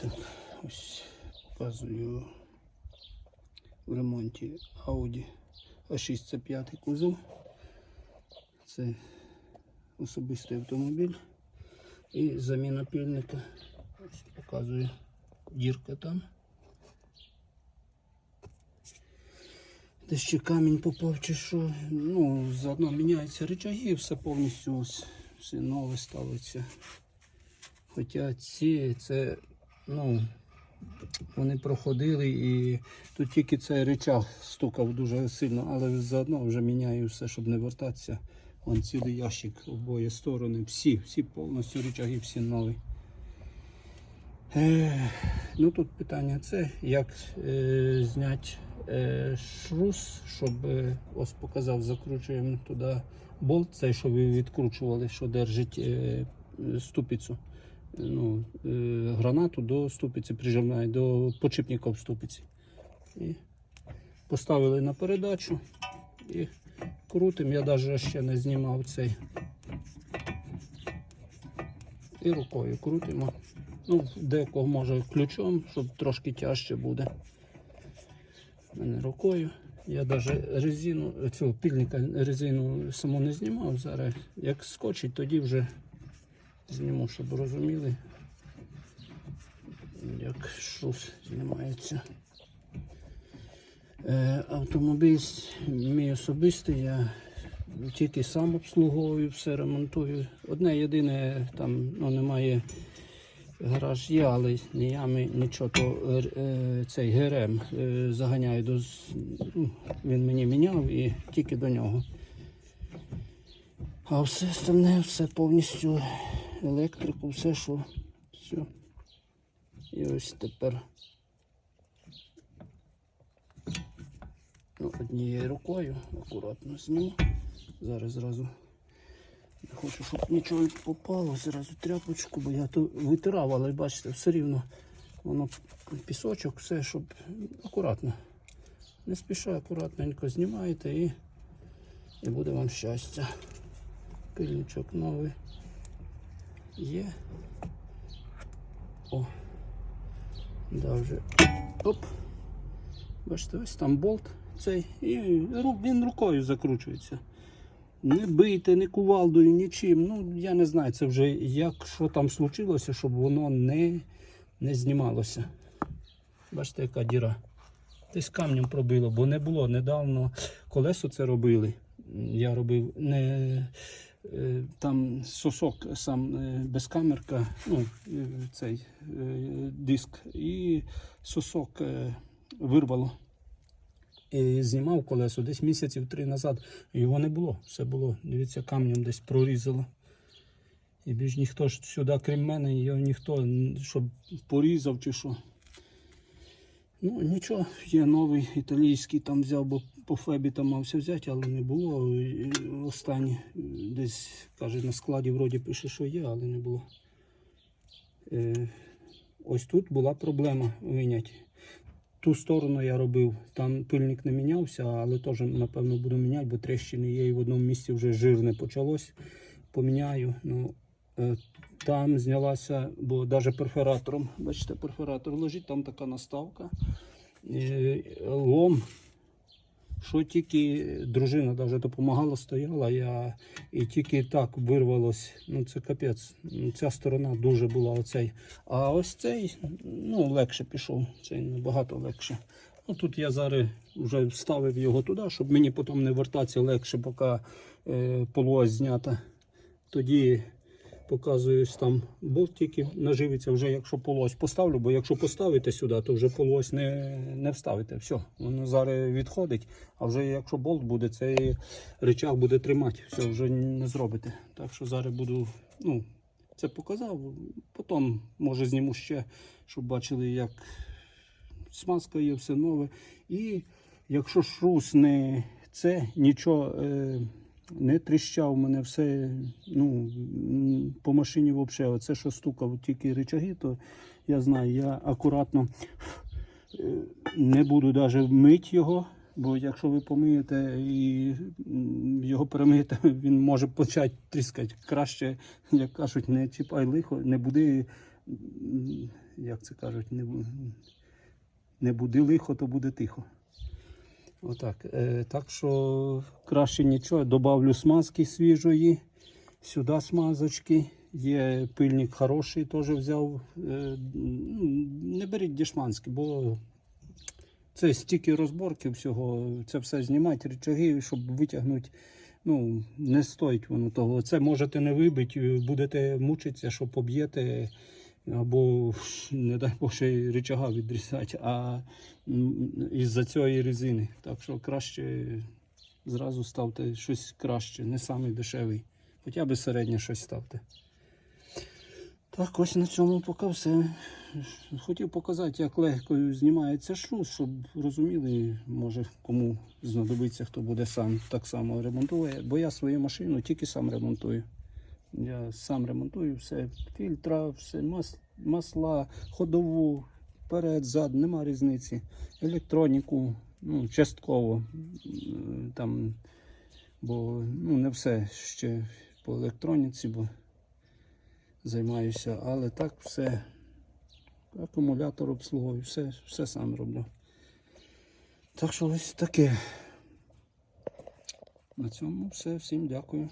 Так, ось показую в ремонті Audi A6 це п'ятий кузов. Це особистий автомобіль. І заміна пільника. Ось показую дірка там. Десь ще камінь попав чи що. Ну, заодно міняються речаги, все повністю ось, все нове ставиться. Хоча ці це, ну, вони проходили і тут тільки цей речах стукав дуже сильно, але заодно вже міняю все, щоб не вертатися. Вон цілий ящик обоє сторони. Всі, всі повністю речаги, всі нові. Е, ну тут питання це, як е, зняти е, шрус, щоб е, ось показав, закручуємо туди болт, цей, що ви відкручували, що держить е, ступицю. Ну, е, гранату до ступиці прижимає, до почіпника в ступиці. І поставили на передачу і крутим. Я навіть ще не знімав цей. І рукою крутимо. Ну, декого може ключом, щоб трошки тяжче буде. Мене рукою. Я навіть резину, цього пільника резину саму не знімав. Зараз як скочить, тоді вже зніму, щоб розуміли, як шус знімається. Е, автомобіль мій особистий, я тільки сам обслуговую, все ремонтую. Одне єдине, там ну, немає гараж є, але ні ями, нічого, то е, цей ГРМ е, заганяю до. ну, Він мені міняв і тільки до нього. А все остальне, все повністю електрику, все, що все. І ось тепер ну, однією рукою акуратно зніму. Зараз зразу не хочу, щоб нічого попало, зразу тряпочку, бо я то витирав, але бачите, все рівно воно пісочок, все, щоб акуратно. Не спіша, акуратненько знімаєте і, і буде вам щастя. Пильничок новий є. О, да, вже. Оп. Бачите, ось там болт цей, і він рукою закручується. Не бийте, не кувалдою, нічим. Ну, я не знаю, це вже як що там случилося, щоб воно не, не знімалося. Бачите, яка діра. Десь камнем пробило, бо не було недавно колесо це робили. Я робив не там сосок сам е, без камерка, ну, е, цей е, диск, і сосок е, вирвало. І знімав колесо десь місяців три назад. Його не було. Все було. Дивіться, камнем десь прорізало. І більш ніхто ж сюди, крім мене, його ніхто, щоб порізав чи що. Ну, нічого, є новий італійський, там взяв, бо по фебі там мався взяти, але не було. І Останнє десь, каже, на складі вроді пише, що є, але не було. Е, ось тут була проблема виняти. Ту сторону я робив, там пильник не мінявся, але теж, напевно, буду міняти, бо тріщини є і в одному місці вже жирне почалось. Поміняю. Ну, е, там знялася, бо навіть перфоратором, бачите, перфоратор лежить, там така наставка. Е, Лом. Що тільки дружина навіть допомагала, стояла, я і тільки так вирвалось. Ну це капець. Ця сторона дуже була оцей. А ось цей ну, легше пішов. Цей набагато легше. Ну тут я зараз вже вставив його туди, щоб мені потім не вертатися легше, поки е, полуось знята. Тоді показую ось там болт тільки наживиться вже, якщо полось поставлю, бо якщо поставите сюди, то вже полось не, не вставите. Все, воно зараз відходить, а вже якщо болт буде, цей речах буде тримати, все вже не зробите. Так що зараз буду, ну, це показав, потім може зніму ще, щоб бачили, як смазка є, все нове. І якщо шрус не це, нічого е, не тріщав, мене все ну, по машині взагалі, оце що стукав тільки речаги, то я знаю, я акуратно е, не буду навіть мити його. Бо якщо ви помиєте і його перемиєте, він може почати тріскати. Краще, як кажуть, не чіпай лихо, не буди як це кажуть, не, не буде лихо, то буде тихо. Отак. Е, так що краще нічого. Добавлю смазки свіжої, сюди смазочки. Є пильник хороший, теж взяв. Е, ну, не беріть дешманський, бо це стільки розборки всього, це все знімати, речаги, щоб витягнути. Ну, не стоїть воно того. Це можете не вибити, будете мучитися, що поб'єте, або, не дай Боже, і рычага відрізати, а із-за цієї резини. Так що краще зразу ставте щось краще, не самий дешевий. Хоча б середнє щось ставте. Так, ось на цьому поки все. Хотів показати, як легко знімається шлюз, щоб розуміли, може кому знадобиться, хто буде сам так само ремонтує. Бо я свою машину тільки сам ремонтую. Я сам ремонтую все, фільтра, все, масла, ходову, вперед, зад, нема різниці. Електроніку, ну, частково. Там, бо ну, не все ще по електроніці, бо займаюся, але так все. Акумулятор обслуговую, все, все сам роблю. Так що ось таке. На цьому все. Всім дякую.